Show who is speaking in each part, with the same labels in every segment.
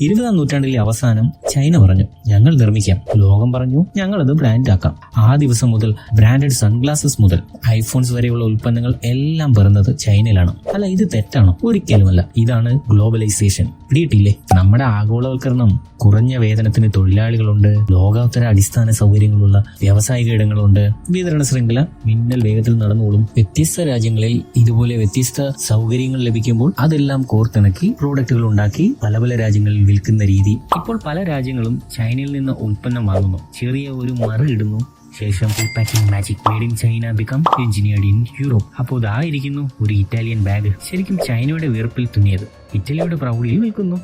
Speaker 1: ഇരുപതാം നൂറ്റാണ്ടിലെ അവസാനം ചൈന പറഞ്ഞു ഞങ്ങൾ നിർമ്മിക്കാം. ലോകം പറഞ്ഞു ഞങ്ങൾ അത് ബ്രാൻഡ് ആക്കാം ആ ദിവസം മുതൽ ബ്രാൻഡഡ് സൺഗ്ലാസസ് മുതൽ ഐഫോൺസ് വരെയുള്ള ഉൽപ്പന്നങ്ങൾ എല്ലാം വരുന്നത് ചൈനയിലാണ്. അല്ല ഇത് തെറ്റാണോ? ഒരിക്കലുമല്ല. ഇതാണ് ഗ്ലോബലൈസേഷൻ. പിടിയിട്ടില്ലേ നമ്മുടെ ആഗോളവൽക്കരണം കുറഞ്ഞ വേതനത്തിന് തൊഴിലാളികളുണ്ട് ലോകോത്തര അടിസ്ഥാന സൗകര്യങ്ങളുള്ള വ്യാവസായിക ഇടങ്ങളുണ്ട് വിതരണ ശൃംഖല മിന്നൽ വേഗത്തിൽ നടന്നോളും. വ്യത്യസ്ത രാജ്യങ്ങളിൽ ഇതുപോലെ വ്യത്യസ്ത സൗകര്യങ്ങൾ ലഭിക്കുമ്പോൾ അതെല്ലാം കോർത്തിണക്കി പ്രോഡക്റ്റുകൾ ഉണ്ടാക്കി പല പല രാജ്യങ്ങളിൽ വിൽക്കുന്ന രീതി. ഇപ്പോൾ പല രാജ്യങ്ങളും ചൈനയിൽ നിന്ന് ഉൽപ്പന്നം വാങ്ങുന്നു. ചെറിയ ഒരു മറ ഇടുന്നു. ശേഷം packing magic made in China become engineered in Europe അപ്പോൾ ഇതായിരിക്കുന്നു ഒരു ഇറ്റാലിയൻ ബാഗ് ശരിക്കും ചൈനയുടെ വീർപ്പിൽ തുന്നിയത്. ഇറ്റലിയുടെ പ്രൗഢിയിൽ നിൽക്കുന്നു.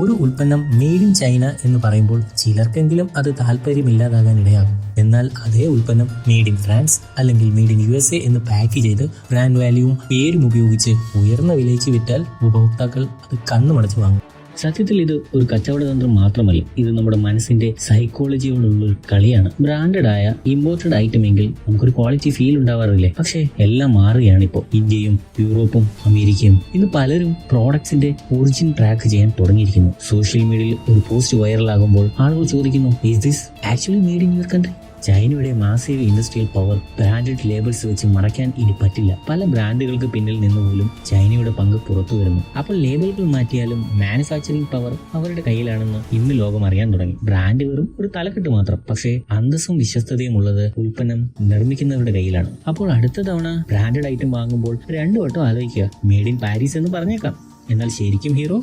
Speaker 2: ഒരു ഉൽപ്പന്നം മെയ്ഡ് ഇൻ ചൈന എന്ന് പറയുമ്പോൾ ചിലർക്കെങ്കിലും അത് താല്പര്യമില്ലാതാകാൻ ഇടയാകും. എന്നാൽ അതേ ഉൽപ്പന്നം മെയ്ഡ് ഇൻ ഫ്രാൻസ് അല്ലെങ്കിൽ made in U S A എന്ന് പാക്ക് ചെയ്ത് ബ്രാൻഡ് വാല്യൂവും പേരും ഉപയോഗിച്ച് ഉയർന്ന വിലയ്ക്ക് വിറ്റാൽ ഉപഭോക്താക്കൾ അത് കണ്ണുമടച്ച് വാങ്ങും.
Speaker 1: സത്യത്തിൽ ഇത് ഒരു കച്ചവട തന്ത്രം മാത്രമല്ല. ഇത് നമ്മുടെ മനസ്സിന്റെ സൈക്കോളജിയോടുള്ള ഒരു കളിയാണ്. ബ്രാൻഡഡ് ആയ ഇമ്പോർട്ടഡ് ഐറ്റം എങ്കിൽ നമുക്കൊരു ക്വാളിറ്റി ഫീൽ ഉണ്ടാവാറില്ലേ? പക്ഷേ എല്ലാം മാറുകയാണ് ഇപ്പോൾ ഇന്ത്യയും യൂറോപ്പും അമേരിക്കയും ഇന്ന് പലരും പ്രോഡക്ട്സിന്റെ ഒറിജിൻ ട്രാക്ക് ചെയ്യാൻ തുടങ്ങിയിരിക്കുന്നു. സോഷ്യൽ മീഡിയയിൽ ഒരു പോസ്റ്റ് വൈറലാകുമ്പോൾ ആളുകൾ ചോദിക്കുന്നു is this actually made in your country ചൈനയുടെ massive industrial power branded labels വെച്ച് മറയ്ക്കാൻ ഇനി പറ്റില്ല. പല ബ്രാൻഡുകൾക്ക് പിന്നിൽ നിന്ന് പോലും ചൈനയുടെ പങ്ക് പുറത്തു വരുന്നു. അപ്പോൾ ലേബിളുകൾ മാറ്റിയാലും മാനുഫാക്ചറിംഗ് പവർ അവരുടെ കയ്യിലാണെന്ന് ഇന്ന് ലോകം അറിയാൻ തുടങ്ങി. ബ്രാൻഡ് വെറും ഒരു തലക്കെട്ട് മാത്രം. പക്ഷേ അന്തസ്സും വിശ്വസ്തതയും ഉള്ളത് ഉൽപ്പന്നം നിർമ്മിക്കുന്നവരുടെ കയ്യിലാണ്. അപ്പോൾ അടുത്ത തവണ ബ്രാൻഡഡ് ഐറ്റം വാങ്ങുമ്പോൾ രണ്ടു വട്ടം ആലോചിക്കുക. മെയ്ഡ് ഇൻ പാരീസ് എന്ന് പറഞ്ഞേക്കാം. എന്നാൽ ശരിക്കും ഹീറോ